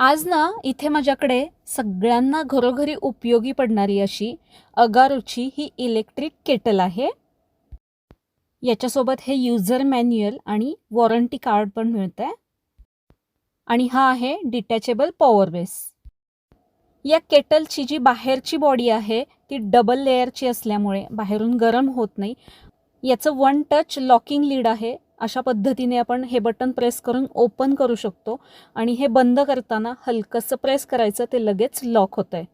आज ना इथे माझ्याकडे सगळ्यांना घरोघरी उपयोगी पडणारी अशी अगारोची ही इलेक्ट्रिक केटल आहे. याच्यासोबत हे युजर मॅन्युअल आणि वॉरंटी कार्ड पण मिळतं आहे आणि हा आहे डिटॅचेबल पॉवर बेस या केटलची जी बाहेरची बॉडी आहे ती डबल लेअरची असल्यामुळे बाहेरून गरम होत नाही. याचं वन टच लॉकिंग लीड आहे. अशा पद्धतीने आपण हे बटन प्रेस करून ओपन करू शकतो आणि हे बंद करताना हलकंसं प्रेस करायचं ते लगेच लॉक होतं आहे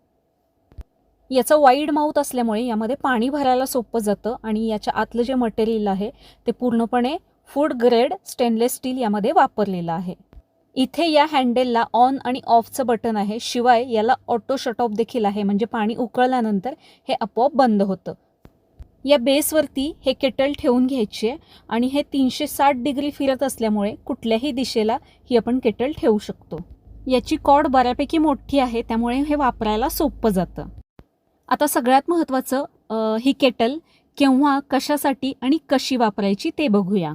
याचं वाईड माउथ असल्यामुळे यामध्ये पाणी भरायला सोपं जातं आणि याच्या आतलं जे मटेरियल आहे ते पूर्णपणे फूड ग्रेड स्टेनलेस स्टील यामध्ये वापरलेलं आहे. इथे या हँडेलला ऑन आणि ऑफचं बटन आहे शिवाय याला ऑटो शट ऑफ देखील आहे म्हणजे पाणी उकळल्यानंतर हे आपोआप बंद होतं. या बेसवरती हे केटल ठेवून घ्यायची आहे आणि हे तीनशे साठ डिग्री फिरत असल्यामुळे कुठल्याही दिशेला ही आपण केटल ठेवू शकतो. याची कॉड बऱ्यापैकी मोठी आहे त्यामुळे हे वापरायला सोपं जातं. आता सगळ्यात महत्त्वाचं ही केटल केव्हा कशासाठी आणि कशी वापरायची ते बघूया.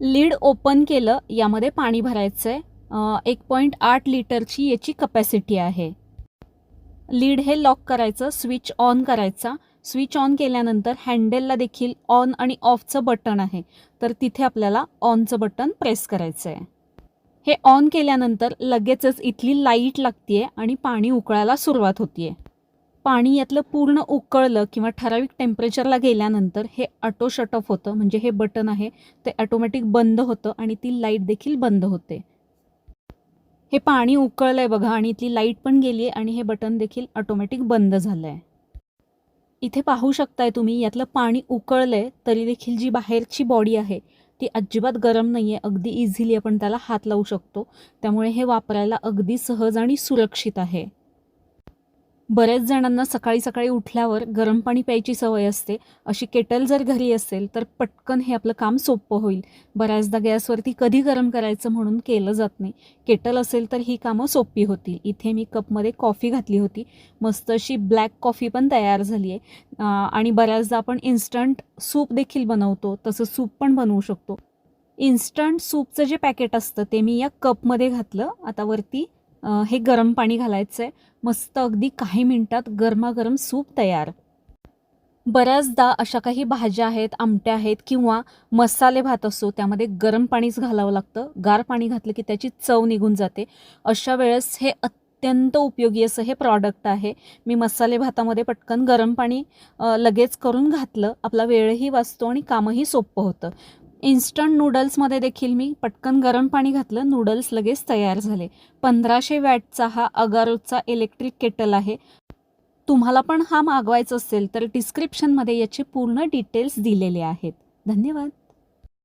लीड ओपन केलं यामध्ये पाणी भरायचं आहे एक पॉईंट आठ लिटरची याची कपॅसिटी आहे. लीड हे लॉक करायचं स्विच ऑन करायचा स्विच ऑन केल्यानंतर हँडेलला देखील ऑन आणि ऑफचं बटन आहे. तर तिथे आपल्याला ऑनचं बटन प्रेस करायचं आहे हे ऑन केल्यानंतर लगेचच इथली लाइट लागते आणि पाणी उकळायला सुरुवात होतीये. पाणी यातलं पूर्ण उकळलं किंवा ठराविक टेम्परेचरला गेल्यानंतर हे ऑटो शट ऑफ होतं. म्हणजे हे बटन आहे ते ऑटोमॅटिक बंद होतं आणि ती लाइट देखील बंद होते. हे पाणी उकळलं आहे बघा आणि इथली लाइट पण गेली आहे आणि हे बटन देखील ऑटोमॅटिक बंद झालं आहे इथे पाहू शकताय तुम्ही यातलं पाणी उकळलं आहे तरी देखील जी बाहेरची बॉडी आहे ती अजिबात गरम नाही आहे अगदी इझिली आपण त्याला हात लावू शकतो. त्यामुळे हे वापरायला अगदी सहज आणि सुरक्षित आहे. बऱ्याच जणांना सकाळी सकाळी उठल्यावर गरम पाणी प्यायची सवय असते. अशी केटल जर घरी असेल तर पटकन हे आपलं काम सोपं होईल. बऱ्याचदा गॅसवरती कधी गरम करायचं म्हणून केलं जात नाही. केटल असेल तर ही कामं सोपी होतील. इथे मी कपमध्ये कॉफी घातली होती. मस्त अशी ब्लॅक कॉफी पण तयार झाली आहे. आणि बऱ्याचदा आपण इन्स्टंट सूप देखील बनवतो. तसं सूप पण बनवू शकतो. इन्स्टंट सूपचं जे पॅकेट असतं ते मी या कपमध्ये घातलं. आता वरती हे गरम पाणी घालायचं आहे मस्त अगदी काही मिनटात गरमागरम सूप तयार. बऱ्याचदा अशा काही भाज्या आहेत आमट्या आहेत किंवा मसाले भात असतो त्यामध्ये गरम पाणीच घालावं लागतं. गार पाणी घातलं की त्याची चव निघून जाते. अशा वेळेस हे अत्यंत उपयोगी असं हे प्रॉडक्ट आहे. मी मसाले भातामध्ये पटकन गरम पाणी लगेच करून घातलं. आपला वेळही वाचतो आणि कामही सोपं होतं. इन्स्टंट नूडल्समध्ये देखील मी पटकन गरम पाणी घातलं नूडल्स लगेच तयार झाले. पंधराशे वॅटचा हा अगारोचा इलेक्ट्रिक केटल आहे. तुम्हाला पण हा मागवायचा असेल तर डिस्क्रिप्शनमध्ये याचे पूर्ण डिटेल्स दिलेले आहेत. धन्यवाद.